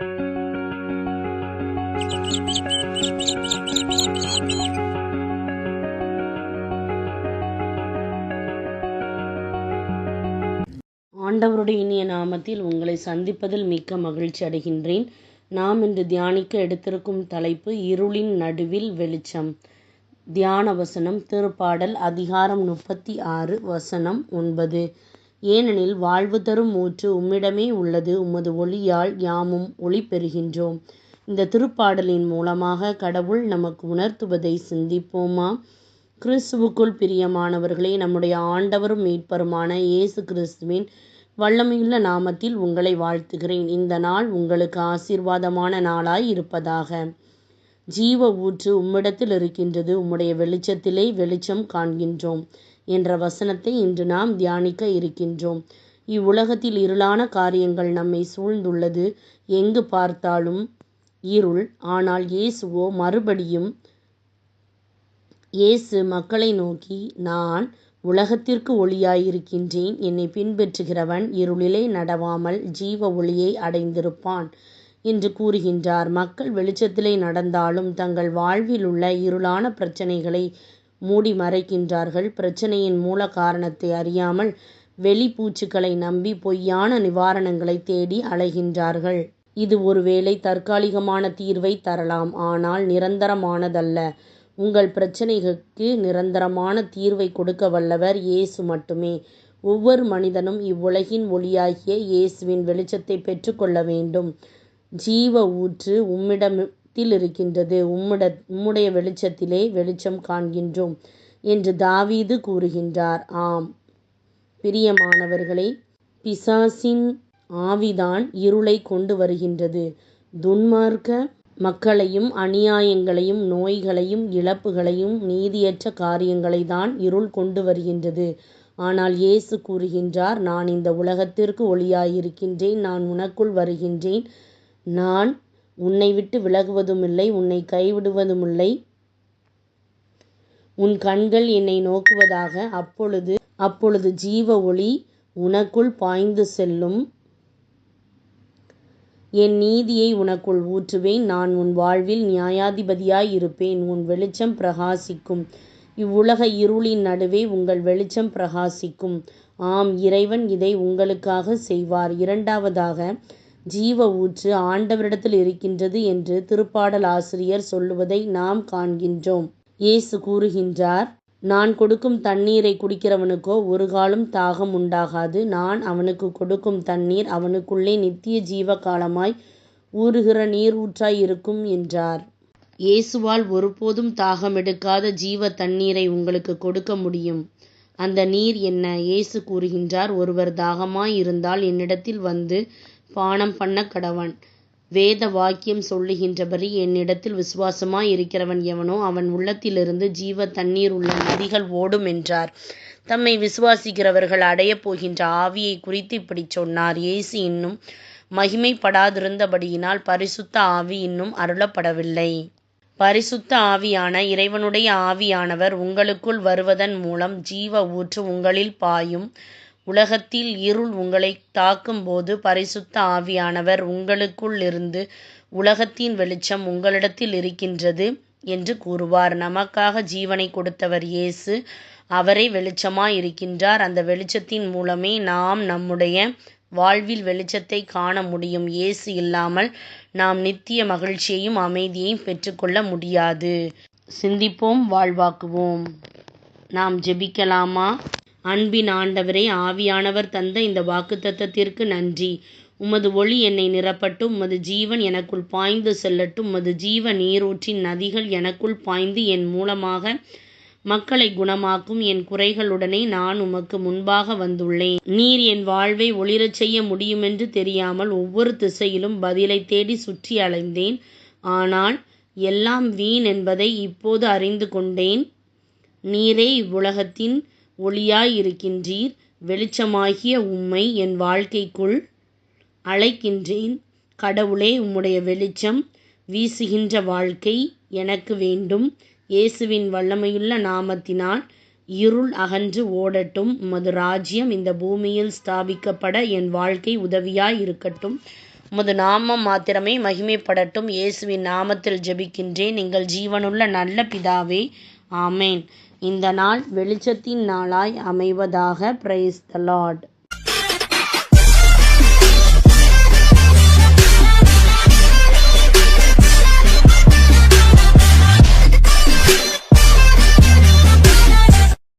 ஆண்டவருடைய இனிய நாமத்தில் உங்களை சந்திப்பதில் மிக்க மகிழ்ச்சி அடைகின்றேன். நாம் இன்று தியானிக்க எடுத்திருக்கும் தலைப்பு இருளின் நடுவில் வெளிச்சம். தியான வசனம் திருப்பாடல் அதிகாரம் முப்பத்தி ஆறு வசனம் ஒன்பது. ஏனெனில் வாழ்வு தரும் ஊற்று உம்மிடமே உள்ளது உமது ஒளியால் யாமும் ஒளி பெறுகின்றோம். இந்த திருப்பாடலின் மூலமாக கடவுள் நமக்கு உணர்த்துவதை சிந்திப்போமா? கிறிஸ்துவுக்குள் பிரியமானவர்களே நம்முடைய ஆண்டவரும் மீட்பருமான இயேசு கிறிஸ்துவின் வல்லமையுள்ள நாமத்தில் உங்களை வாழ்த்துகிறேன். இந்த நாள் உங்களுக்கு ஆசீர்வாதமான நாளாய் இருப்பதாக. ஜீவ ஊற்று உம்மிடத்தில் இருக்கின்றது உம்முடைய வெளிச்சத்திலே வெளிச்சம் காண்கின்றோம். என்ற வசனத்தை இன்று நாம் தியானிக்க இருக்கின்றோம். இவ்வுலகத்தில் இருளான காரியங்கள் நம்மை சூழ்ந்துள்ளது. எங்கு பார்த்தாலும் இருள். ஆனால் இயேசுவோ மறுபடியும் இயேசு மக்களை நோக்கி நான் உலகத்திற்கு ஒளியாயிருக்கின்றேன். என்னை பின்பற்றுகிறவன் இருளிலே நடவாமல் ஜீவ ஒளியை அடைந்திருப்பான் என்று கூறுகின்றார். மக்கள் வெளிச்சத்திலே நடந்தாலும் தங்கள் வாழ்வில் உள்ள இருளான பிரச்சனைகளை மூடி மறைக்கின்றார்கள். பிரச்சனையின் மூல காரணத்தை அறியாமல் வெளிப்பூச்சுக்களை நம்பி பொய்யான நிவாரணங்களை தேடி அலைகின்றார்கள். இது ஒருவேளை தற்காலிகமான தீர்வை தரலாம். ஆனால் நிரந்தரமானதல்ல. உங்கள் பிரச்சனைகளுக்கு நிரந்தரமான தீர்வை கொடுக்க வல்லவர் இயேசு மட்டுமே. ஒவ்வொரு மனிதனும் இவ்வுலகின் ஒளியாகிய இயேசுவின் வெளிச்சத்தை பெற்றுக்கொள்ள வேண்டும். ஜீவ ஊற்று உம்மிடத்தில் இருக்கின்றது உம்மிட உம்முடைய வெளிச்சத்திலே வெளிச்சம் காண்கின்றோம் என்று தாவீது கூறுகின்றார். ஆம். பிரியமானவர்களை பிசாசின் ஆவிதான் இருளை கொண்டு வருகின்றது. துன்மார்க்க மக்களையும் அநியாயங்களையும் நோய்களையும் இழப்புகளையும் நீதியற்ற காரியங்களை தான் இருள் கொண்டு வருகின்றது. ஆனால் இயேசு கூறுகின்றார் நான் இந்த உலகத்திற்கு ஒளியாயிருக்கின்றேன் நான் உனக்குள் வருகின்றேன். நான் உன்னை விட்டு விலகுவதுமில்லை உன்னை கைவிடுவதுமில்லை. உன் கண்கள் என்னை நோக்குவதாக அப்பொழுது அப்பொழுது ஜீவ ஒளி உனக்குள் பாய்ந்து செல்லும். என் நீதியை உனக்குள் ஊற்றுவேன் நான் உன் வாழ்வில் நியாயாதிபதியாய் இருப்பேன் உன் வெளிச்சம் பிரகாசிக்கும். இவ்வுலக இருளின் நடுவே உங்கள் வெளிச்சம் பிரகாசிக்கும். ஆம் இறைவன் இதை உங்களுக்காக செய்வார். இரண்டாவதாக ஜீவ ஊற்று ஆண்டவரிடத்தில் இருக்கின்றது என்று திருப்பாடல் ஆசிரியர் சொல்லுவதை நாம் காண்கின்றோம். இயேசு கூறுகின்றார் நான் கொடுக்கும் தண்ணீரை குடிக்கிறவனுக்கோ ஒரு காலம் தாகம் உண்டாகாது. நான் அவனுக்கு கொடுக்கும் தண்ணீர் அவனுக்குள்ளே நித்திய ஜீவ காலமாய் ஊறுகிற நீர் ஊற்றாய் இருக்கும் என்றார். இயேசுவால் ஒருபோதும் தாகம் எடுக்காத ஜீவ தண்ணீரை உங்களுக்கு கொடுக்க முடியும். அந்த நீர் என்ன? இயேசு கூறுகின்றார் ஒருவர் தாகமாய் இருந்தால் என்னிடத்தில் வந்து பானம் பண்ண கடவன். வேத வாக்கியம் சொல்லுகின்றபடி என்னிடத்தில் விசுவாசமாய் இருக்கிறவன் எவனோ அவன் உள்ளத்திலிருந்து ஜீவ தண்ணீர் உள்ள நதிகள் ஓடும் என்றார். தம்மை விசுவாசிக்கிறவர்கள் அடையப் போகின்ற ஆவியை குறித்து இப்படி சொன்னார். இயேசு இன்னும் மகிமைப்படாதிருந்தபடியினால் பரிசுத்த ஆவி இன்னும் அருளப்படவில்லை. பரிசுத்த ஆவியான இறைவனுடைய ஆவியானவர் உங்களுக்குள் வருவதன் மூலம் ஜீவ ஊற்று உங்களில் பாயும். உலகத்தில் இருள் உங்களை தாக்கும் போது பரிசுத்த ஆவியானவர் உங்களுக்குள் இருந்து உலகத்தின் வெளிச்சம் உங்களிடத்தில் இருக்கின்றது என்று கூறுவார். நமக்காக ஜீவனை கொடுத்தவர் இயேசு அவரே வெளிச்சமாய் இருக்கின்றார். அந்த வெளிச்சத்தின் மூலமே நாம் நம்முடைய வாழ்வில் வெளிச்சத்தை காண முடியும். இயேசு இல்லாமல் நாம் நித்திய மகிழ்ச்சியையும் அமைதியையும் பெற்றுக்கொள்ள முடியாது. சிந்திப்போம் வாழ்வாக்குவோம். நாம் ஜெபிக்கலாமா? அன்பின் ஆண்டவரே ஆவியானவர் தந்த இந்த வாக்குத்தத்தத்திற்கு நன்றி. உமது ஒளி என்னை நிரப்பட்டும் உமது ஜீவன் எனக்குள் பாய்ந்து செல்லட்டும் உமது ஜீவ நீரூற்றின் நதிகள் எனக்குள் பாய்ந்து என் மூலமாக மக்களை குணமாக்கும் என் குறைகளுடனே நான் உமக்கு முன்பாக வந்துள்ளேன். நீர் என் வாழ்வை ஒளிரச் செய்ய முடியுமென்று தெரியாமல் ஒவ்வொரு திசையிலும் பதிலை தேடி சுற்றி அலைந்தேன். ஆனால் எல்லாம் வீண் என்பதை இப்போது அறிந்து கொண்டேன். நீரே இவ்வுலகத்தின் ஒளியாய் இருக்கின்றீர் வெளிச்சமாகிய உம்மை என் வாழ்க்கைக்குள் அழைக்கின்றேன். கடவுளே உம்முடைய வெளிச்சம் வீசுகின்ற வாழ்க்கை எனக்கு வேண்டும். இயேசுவின் வல்லமையுள்ள நாமத்தினால் இருள் அகன்று ஓடட்டும். உமது ராஜ்யம் இந்த பூமியில் ஸ்தாபிக்கப்பட என் வாழ்க்கை உதவியாய் இருக்கட்டும் உமது நாமம் மாத்திரமே மகிமைப்படட்டும். இயேசுவின் நாமத்தில் ஜெபிக்கின்றேன். நீங்கள் ஜீவனுள்ள நல்ல பிதாவே ஆமேன். இந்த நாள் வெளிச்சத்தின் நாளாய் அமைவதாக பிரைஸ் த லார்ட்